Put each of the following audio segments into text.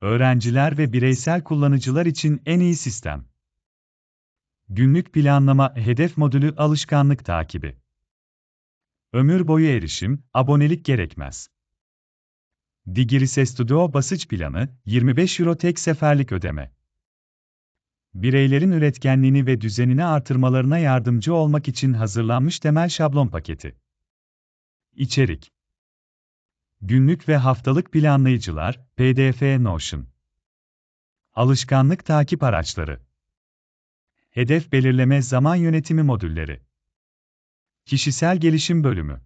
Öğrenciler ve bireysel kullanıcılar için en iyi sistem. Günlük planlama, hedef modülü, alışkanlık takibi. Ömür boyu erişim, abonelik gerekmez. Digirse Studio basıç planı, 25 euro tek seferlik ödeme. Bireylerin üretkenliğini ve düzenini artırmalarına yardımcı olmak için hazırlanmış temel şablon paketi. İçerik Günlük ve haftalık planlayıcılar, PDF Notion. Alışkanlık takip araçları. Hedef belirleme zaman yönetimi modülleri. Kişisel gelişim bölümü.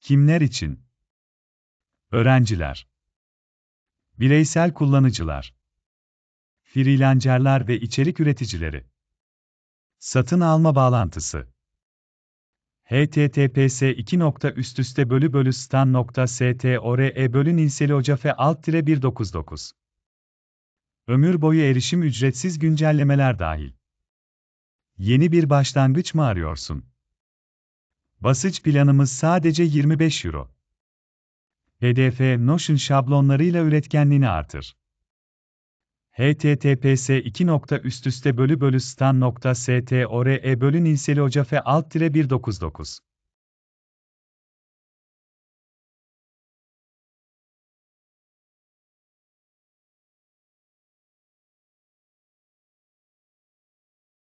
Kimler için? Öğrenciler. Bireysel kullanıcılar. Freelancerler ve içerik üreticileri. Satın alma bağlantısı https 2 üst üste bölü bölü stan.store bölü ninseli ocafe alt 199 Ömür boyu erişim ücretsiz güncellemeler dahil. Yeni bir başlangıç mı arıyorsun? Basıç planımız sadece 25 euro. PDF Notion şablonlarıyla üretkenliğini artır https 2 üst üste bölü bölü stan.store bölü ninseli alt 199